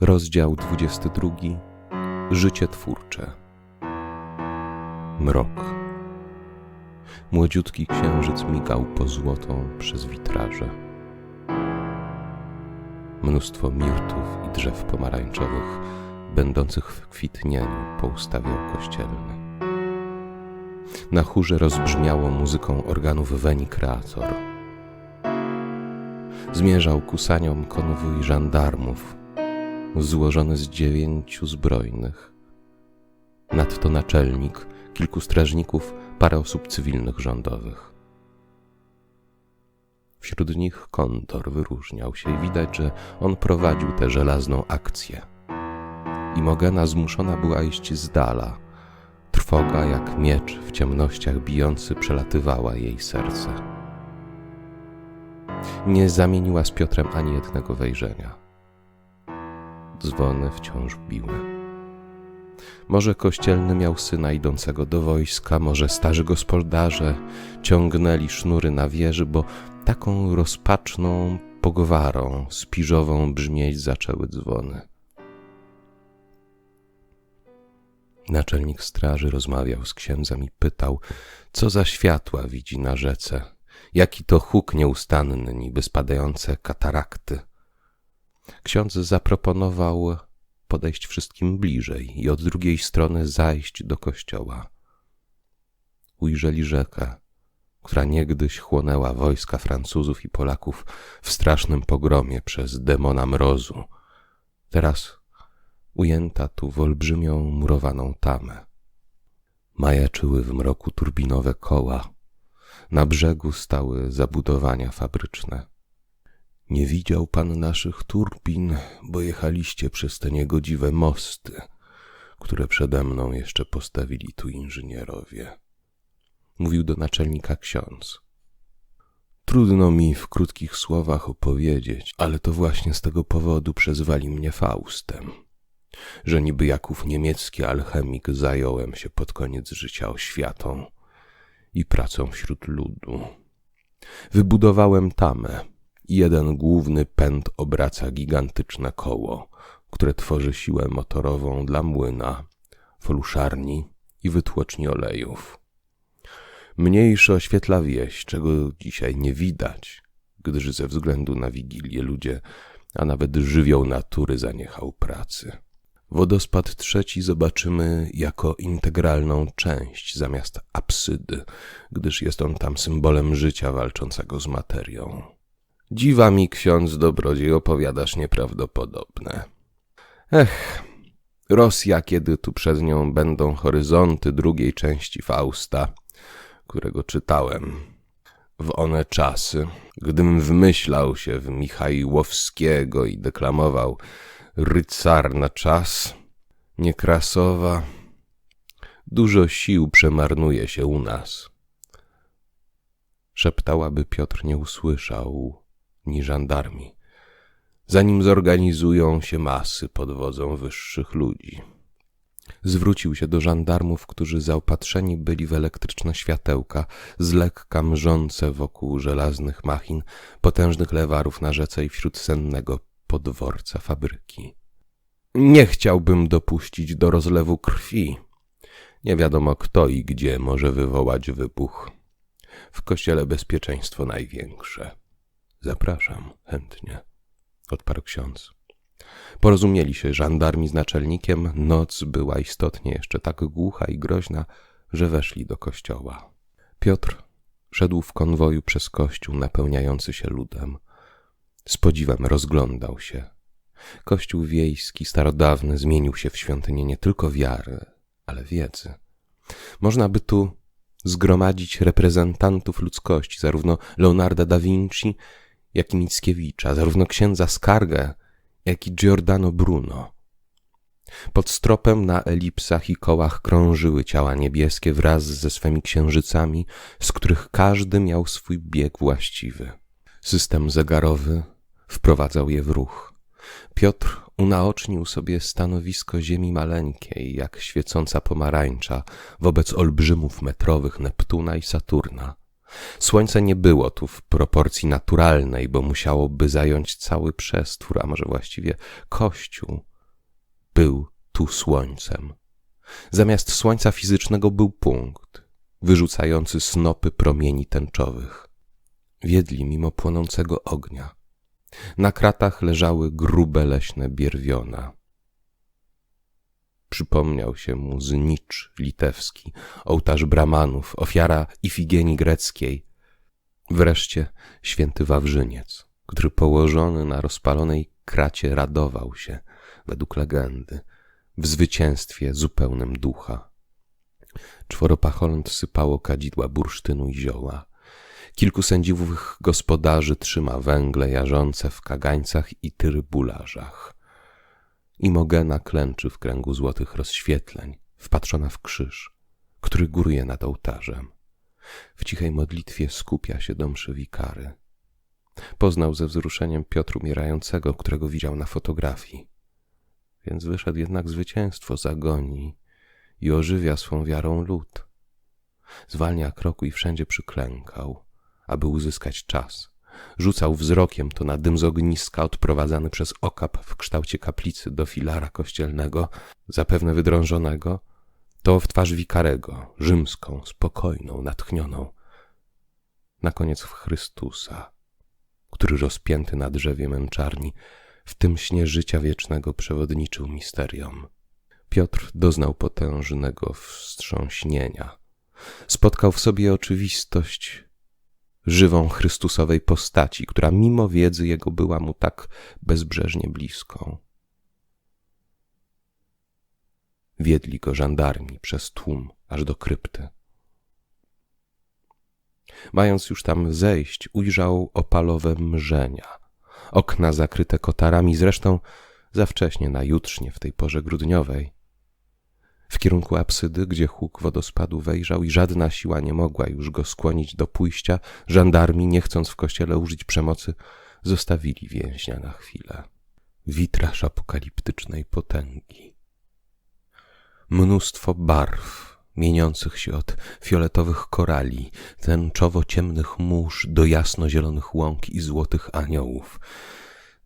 Rozdział 22. Życie twórcze. Mrok. Młodziutki księżyc migał po złotą przez witraże. Mnóstwo mirtów i drzew pomarańczowych, będących w kwitnieniu, poustawiał kościelny. Na chórze rozbrzmiało muzyką organów Weni Kreator. Zmierzał ku saniom konwój żandarmów, złożony z dziewięciu zbrojnych. Nadto naczelnik, kilku strażników, parę osób cywilnych rządowych. Wśród nich kontor wyróżniał się i widać, że on prowadził tę żelazną akcję. Imogena zmuszona była iść z dala. Trwoga jak miecz w ciemnościach bijący przelatywała jej serce. Nie zamieniła z Piotrem ani jednego wejrzenia dzwony wciąż biły. Może kościelny miał syna idącego do wojska, może starzy gospodarze ciągnęli sznury na wieży, bo taką rozpaczną pogwarą spiżową brzmieć zaczęły dzwony. Naczelnik straży rozmawiał z księdzem i pytał, co za światła widzi na rzece, jaki to huk nieustanny, niby spadające katarakty – Ksiądz zaproponował podejść wszystkim bliżej i od drugiej strony zajść do kościoła. Ujrzeli rzekę, która niegdyś chłonęła wojska Francuzów i Polaków w strasznym pogromie przez demona mrozu. Teraz ujęta tu w olbrzymią murowaną tamę. Majaczyły w mroku turbinowe koła. Na brzegu stały zabudowania fabryczne. Nie widział pan naszych turbin, bo jechaliście przez te niegodziwe mosty, które przede mną jeszcze postawili tu inżynierowie. Mówił do naczelnika ksiądz. Trudno mi w krótkich słowach opowiedzieć, ale to właśnie z tego powodu przezwali mnie Faustem, że niby Jaków niemiecki alchemik zająłem się pod koniec życia oświatą i pracą wśród ludu. Wybudowałem tamę, Jeden główny pęd obraca gigantyczne koło, które tworzy siłę motorową dla młyna, foluszarni i wytłoczni olejów. Mniejsze oświetla wieś, czego dzisiaj nie widać, gdyż ze względu na wigilię ludzie, a nawet żywioł natury zaniechał pracy. Wodospad trzeci zobaczymy jako integralną część zamiast apsydy, gdyż jest on tam symbolem życia walczącego z materią. Dziwa mi, ksiądz dobrodziej, opowiadasz nieprawdopodobne. Ech, Rosja, kiedy tu przez nią będą horyzonty drugiej części Fausta, którego czytałem. W one czasy, gdym wmyślał się w Michajłowskiego i deklamował rycar na czas, Niekrasowa, dużo sił przemarnuje się u nas. Szeptałaby Piotr nie usłyszał, ni żandarmi, zanim zorganizują się masy pod wodzą wyższych ludzi. Zwrócił się do żandarmów, którzy zaopatrzeni byli w elektryczne światełka, z lekka mrzące wokół żelaznych machin, potężnych lewarów na rzece i wśród sennego podworca fabryki. Nie chciałbym dopuścić do rozlewu krwi. Nie wiadomo kto i gdzie może wywołać wybuch. W kościele bezpieczeństwo największe. Zapraszam, chętnie, odparł ksiądz. Porozumieli się żandarmi z naczelnikiem. Noc była istotnie jeszcze tak głucha i groźna, że weszli do kościoła. Piotr szedł w konwoju przez kościół napełniający się ludem. Z podziwem rozglądał się. Kościół wiejski, starodawny, zmienił się w świątynię nie tylko wiary, ale wiedzy. Można by tu zgromadzić reprezentantów ludzkości, zarówno Leonarda da Vinci, jak i Mickiewicza, zarówno księdza Skargę, jak i Giordano Bruno. Pod stropem na elipsach i kołach krążyły ciała niebieskie wraz ze swymi księżycami, z których każdy miał swój bieg właściwy. System zegarowy wprowadzał je w ruch. Piotr unaocznił sobie stanowisko ziemi maleńkiej, jak świecąca pomarańcza wobec olbrzymów metrowych Neptuna i Saturna. Słońce nie było tu w proporcji naturalnej, bo musiałoby zająć cały przestwór, a może właściwie kościół. Był tu słońcem. Zamiast słońca fizycznego był punkt, wyrzucający snopy promieni tęczowych. Wiedli mimo płonącego ognia. Na kratach leżały grube leśne bierwiona. Przypomniał się mu znicz litewski, ołtarz bramanów, ofiara Ifigenii greckiej. Wreszcie święty Wawrzyniec, który położony na rozpalonej kracie radował się, według legendy, w zwycięstwie zupełnym ducha. Czworopacholąt sypało kadzidła bursztynu i zioła. Kilku sędziwych gospodarzy trzyma węgle jarzące w kagańcach i tyrybularzach. Imogena klęczy w kręgu złotych rozświetleń, wpatrzona w krzyż, który góruje nad ołtarzem. W cichej modlitwie skupia się do mszy wikary. Poznał ze wzruszeniem Piotr umierającego, którego widział na fotografii. Więc wyszedł jednak zwycięstwo z agonii i ożywia swą wiarą lud. Zwalnia kroku i wszędzie przyklękał, aby uzyskać czas. Rzucał wzrokiem to na dym z ogniska odprowadzany przez okap w kształcie kaplicy do filara kościelnego, zapewne wydrążonego, to w twarz wikarego, rzymską, spokojną, natchnioną. Na koniec w Chrystusa, który rozpięty na drzewie męczarni, w tym śnie życia wiecznego przewodniczył misteriom. Piotr doznał potężnego wstrząśnienia. Spotkał w sobie oczywistość żywą Chrystusowej postaci, która mimo wiedzy jego była mu tak bezbrzeżnie bliską. Wiedli go żandarmi przez tłum aż do krypty. Mając już tam zejść, ujrzał opalowe mrzenia, okna zakryte kotarami, zresztą za wcześnie na jutrznie w tej porze grudniowej. W kierunku apsydy, gdzie huk wodospadu wejrzał i żadna siła nie mogła już go skłonić do pójścia, żandarmi, nie chcąc w kościele użyć przemocy, zostawili więźnia na chwilę. Witraż apokaliptycznej potęgi. Mnóstwo barw, mieniących się od fioletowych korali, tęczowo-ciemnych mórz do jasno-zielonych łąk i złotych aniołów,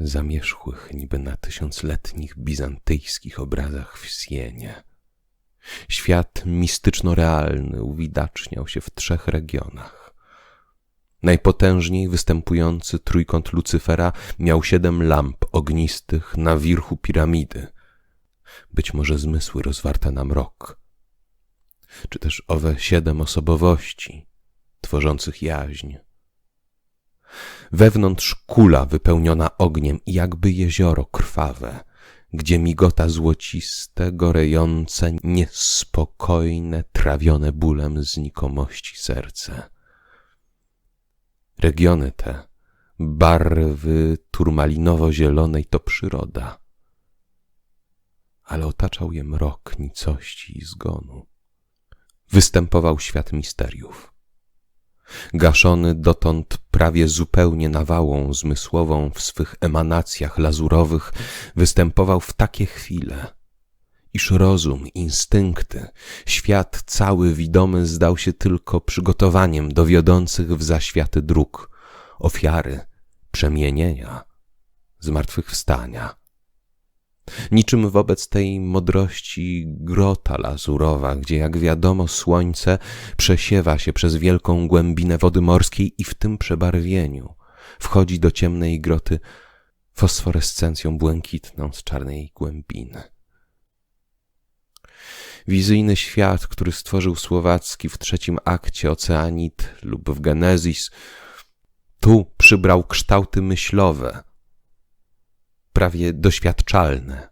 zamierzchłych niby na tysiącletnich bizantyjskich obrazach w Sienie. Świat mistyczno-realny uwidaczniał się w trzech regionach. Najpotężniej występujący trójkąt Lucyfera miał siedem lamp ognistych na wirchu piramidy. Być może zmysły rozwarte na mrok. Czy też owe siedem osobowości, tworzących jaźń. Wewnątrz kula wypełniona ogniem i jakby jezioro krwawe – gdzie migota złociste, gorejące, niespokojne, trawione bólem znikomości serce. Regiony te, barwy turmalinowo-zielonej to przyroda, ale otaczał je mrok nicości i zgonu. Występował świat misteriów gaszony dotąd prawie zupełnie nawałą zmysłową w swych emanacjach lazurowych, występował w takie chwile, iż rozum, instynkty, świat cały widomy zdał się tylko przygotowaniem do wiodących w zaświaty dróg, ofiary, przemienienia, zmartwychwstania. Niczym wobec tej modrości grota lazurowa, gdzie jak wiadomo słońce przesiewa się przez wielką głębinę wody morskiej i w tym przebarwieniu wchodzi do ciemnej groty fosforescencją błękitną z czarnej głębiny. Wizyjny świat, który stworzył Słowacki w trzecim akcie Oceanit lub w Genezis, tu przybrał kształty myślowe – prawie doświadczalne.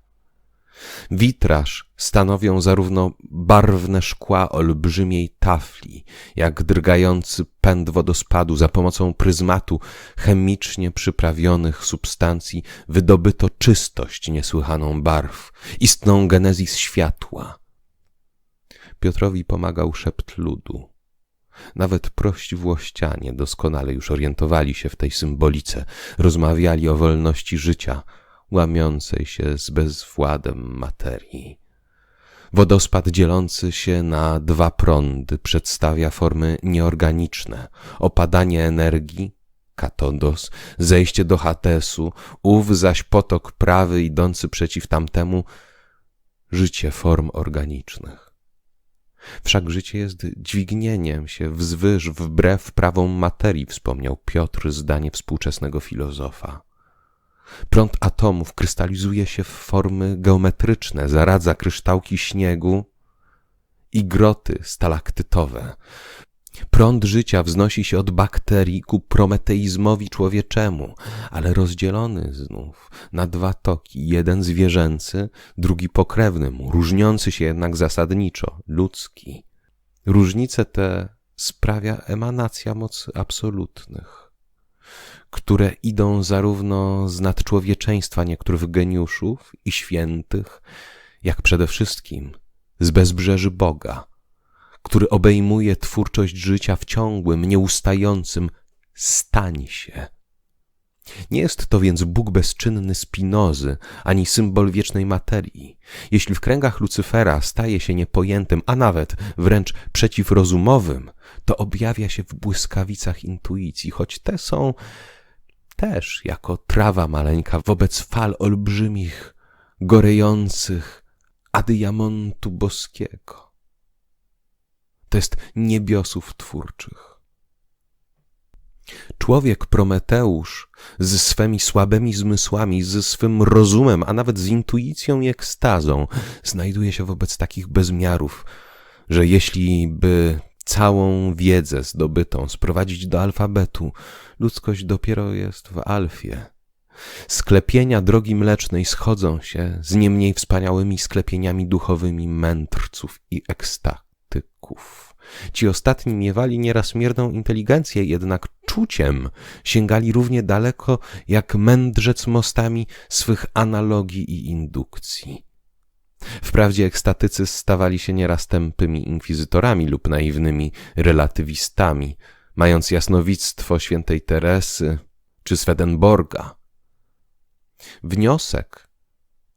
Witraż stanowią zarówno barwne szkła olbrzymiej tafli, jak drgający pęd wodospadu za pomocą pryzmatu chemicznie przyprawionych substancji wydobyto czystość niesłychaną barw, istną genezis światła. Piotrowi pomagał szept ludu. Nawet prości włościanie doskonale już orientowali się w tej symbolice, rozmawiali o wolności życia – łamiącej się z bezwładem materii. Wodospad dzielący się na dwa prądy przedstawia formy nieorganiczne, opadanie energii, katodos, zejście do hatesu, ów zaś potok prawy idący przeciw tamtemu, życie form organicznych. Wszak życie jest dźwignieniem się wzwyż wbrew prawom materii, wspomniał Piotr zdanie współczesnego filozofa. Prąd atomów krystalizuje się w formy geometryczne, zaradza kryształki śniegu i groty stalaktytowe. Prąd życia wznosi się od bakterii ku prometeizmowi człowieczemu, ale rozdzielony znów na dwa toki, jeden zwierzęcy, drugi pokrewny mu, różniący się jednak zasadniczo, ludzki. Różnice te sprawia emanacja mocy absolutnych, które idą zarówno z nadczłowieczeństwa niektórych geniuszów i świętych, jak przede wszystkim z bezbrzeży Boga, który obejmuje twórczość życia w ciągłym, nieustającym stań się. Nie jest to więc Bóg bezczynny Spinozy, ani symbol wiecznej materii. Jeśli w kręgach Lucyfera staje się niepojętym, a nawet wręcz przeciwrozumowym, to objawia się w błyskawicach intuicji, choć te są też jako trawa maleńka wobec fal olbrzymich, gorejących adiamontu boskiego to jest niebiosów twórczych. Człowiek Prometeusz z swymi słabymi zmysłami, ze swym rozumem, a nawet z intuicją i ekstazą znajduje się wobec takich bezmiarów, że jeśli by całą wiedzę zdobytą sprowadzić do alfabetu, ludzkość dopiero jest w alfie. Sklepienia drogi mlecznej schodzą się z niemniej wspaniałymi sklepieniami duchowymi mędrców i ekstaz polityków. Ci ostatni miewali nieraz mierną inteligencję, jednak czuciem sięgali równie daleko jak mędrzec mostami swych analogii i indukcji. Wprawdzie ekstatycy stawali się nieraz tępymi inkwizytorami lub naiwnymi relatywistami, mając jasnowictwo świętej Teresy czy Swedenborga. Wniosek,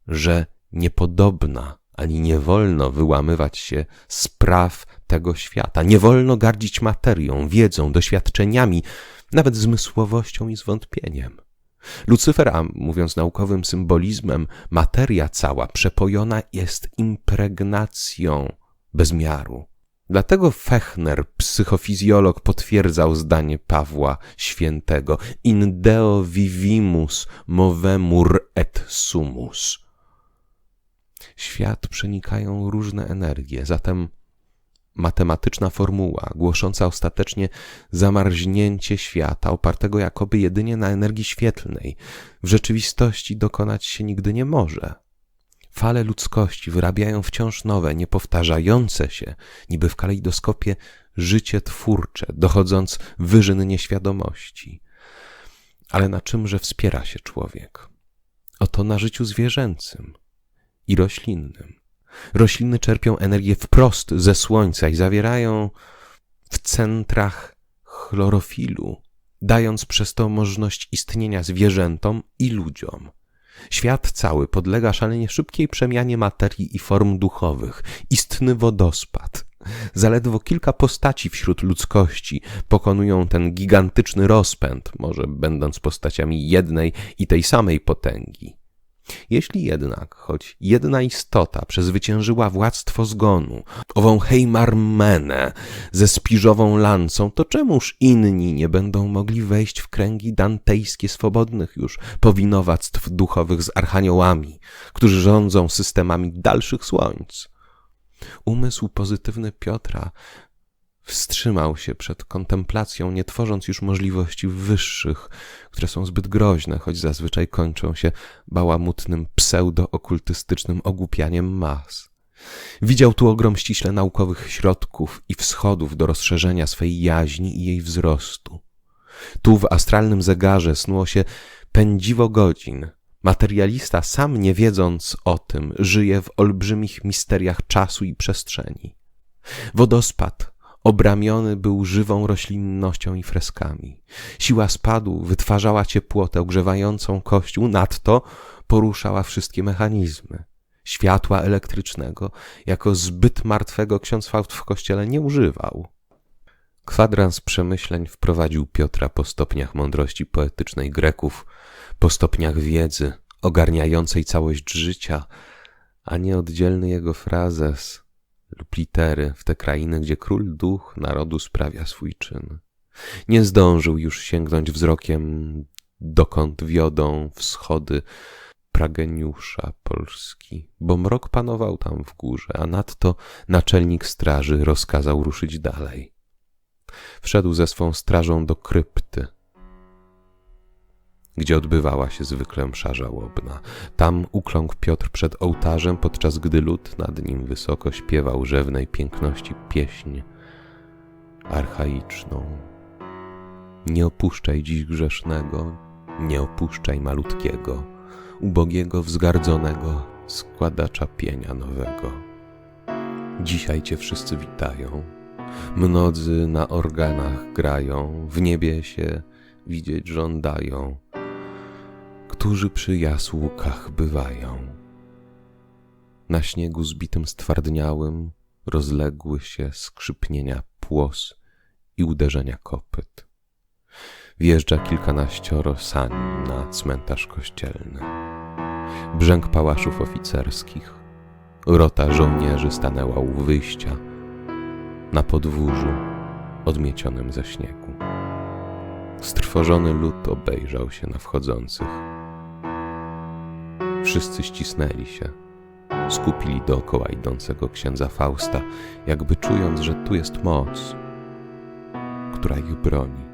że niepodobna ani nie wolno wyłamywać się z praw tego świata. Nie wolno gardzić materią, wiedzą, doświadczeniami, nawet zmysłowością i zwątpieniem. Lucyfer, a mówiąc naukowym symbolizmem, materia cała przepojona jest impregnacją bezmiaru. Dlatego Fechner, psychofizjolog, potwierdzał zdanie Pawła Świętego: In deo vivimus movemur et sumus świat przenikają różne energie, zatem matematyczna formuła głosząca ostatecznie zamarznięcie świata, opartego jakoby jedynie na energii świetlnej, w rzeczywistości dokonać się nigdy nie może. Fale ludzkości wyrabiają wciąż nowe, niepowtarzające się, niby w kalejdoskopie, życie twórcze, dochodząc wyżyn nieświadomości. Ale na czymże wspiera się człowiek? Oto na życiu zwierzęcym, i roślinnym. Rośliny czerpią energię wprost ze słońca i zawierają w centrach chlorofilu, dając przez to możliwość istnienia zwierzętom i ludziom. Świat cały podlega szalenie szybkiej przemianie materii i form duchowych, istny wodospad. Zaledwo kilka postaci wśród ludzkości pokonują ten gigantyczny rozpęd, może będąc postaciami jednej i tej samej potęgi. Jeśli jednak choć jedna istota przezwyciężyła władztwo zgonu, ową Heimarmenę ze spiżową lancą, to czemuż inni nie będą mogli wejść w kręgi dantejskie swobodnych już powinowactw duchowych z archaniołami, którzy rządzą systemami dalszych słońc? Umysł pozytywny Piotra wstrzymał się przed kontemplacją, nie tworząc już możliwości wyższych, które są zbyt groźne, choć zazwyczaj kończą się bałamutnym pseudo-okultystycznym ogłupianiem mas. Widział tu ogrom ściśle naukowych środków i wschodów do rozszerzenia swej jaźni i jej wzrostu. Tu w astralnym zegarze snuło się pędziwo godzin. Materialista, sam nie wiedząc o tym, żyje w olbrzymich misteriach czasu i przestrzeni. Wodospad Obramiony był żywą roślinnością i freskami. Siła spadu wytwarzała ciepłotę ogrzewającą kościół, nadto poruszała wszystkie mechanizmy. Światła elektrycznego jako zbyt martwego ksiądz Faust w kościele nie używał. Kwadrans przemyśleń wprowadził Piotra po stopniach mądrości poetycznej Greków, po stopniach wiedzy ogarniającej całość życia, a nie oddzielny jego frazes lub litery w te krainy, gdzie król duch narodu sprawia swój czyn. Nie zdążył już sięgnąć wzrokiem, dokąd wiodą wschody prageniusza Polski, bo mrok panował tam w górze, a nadto naczelnik straży rozkazał ruszyć dalej. Wszedł ze swą strażą do krypty, gdzie odbywała się zwykle msza żałobna. Tam ukląkł Piotr przed ołtarzem, podczas gdy lud nad nim wysoko śpiewał rzewnej piękności pieśń archaiczną. Nie opuszczaj dziś grzesznego, nie opuszczaj malutkiego, ubogiego, wzgardzonego składacza pienia nowego. Dzisiaj cię wszyscy witają, mnodzy na organach grają, w niebie się widzieć żądają, którzy przy jasłukach bywają. Na śniegu zbitym stwardniałym rozległy się skrzypnienia płos i uderzenia kopyt. Wjeżdża kilkanaścioro sań na cmentarz kościelny. Brzęk pałaszów oficerskich, rota żołnierzy stanęła u wyjścia, na podwórzu odmiecionym ze śniegu. Strwożony lud obejrzał się na wchodzących. Wszyscy ścisnęli się, skupili dookoła idącego księdza Fausta, jakby czując, że tu jest moc, która ich broni.